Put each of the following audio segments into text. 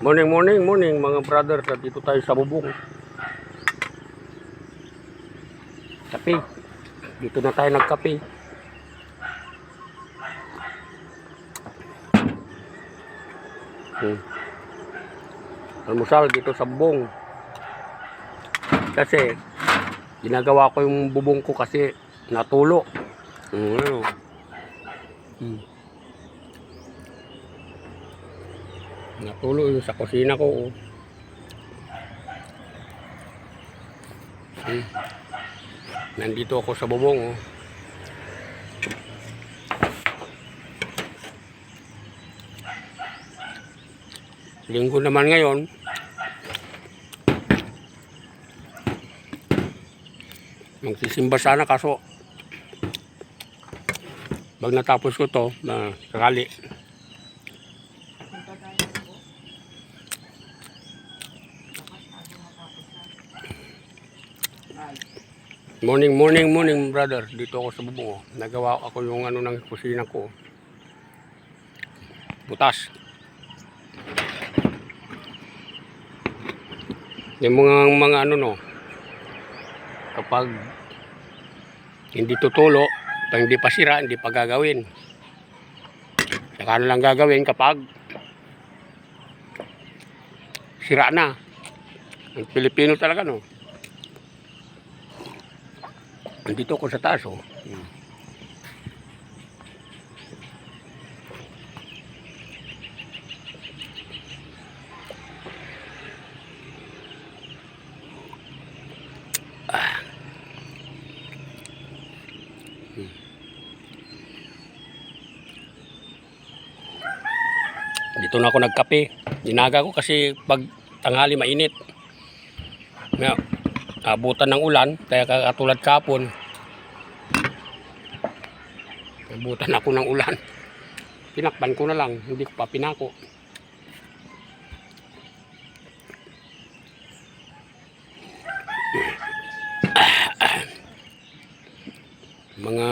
Morning, morning, morning mga brother. Dito tayo sa bubong. Kape. Dito na tayo nagkape. Hmm. Almusal dito sa bubong. Kasi ginagawa ko yung bubong ko kasi natulo. Hmm. Hmm. Natulo yung sa kusina ko. oh. Hmm. Nandito ako sa bubong. Oh. Linggo naman ngayon. Magsisimba sana kaso pag natapos ko to, na sakali, Morning, morning, morning, brother. Dito ako sa bubong. oh. Nagawa ako yung ano ng kusina ko. Butas. Yung mga mga ano no. Kapag hindi tutulo, hindi pa sira, hindi pa gagawin. Saka na lang gagawin kapag sira na. Ang Pilipino talaga no. Nandito ako sa taas, oh. Hmm. Ah. Dito na ako nagkape. Dinaga ko kasi pag tanghali mainit. Nga, abutan ng ulan, kaya katulad kapon. Abutan ako ng ulan. Pinakban ko na lang, hindi ko pa pinako. Mga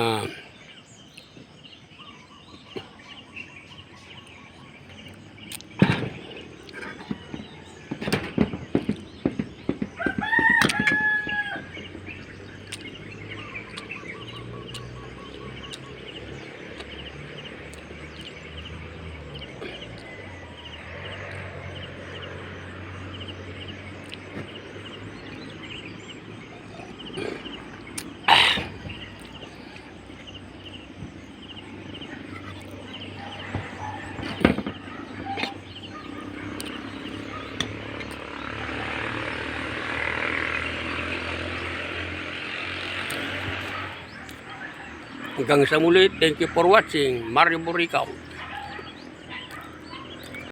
hanggang sa muli, thank you for watching. Mario Buricaw.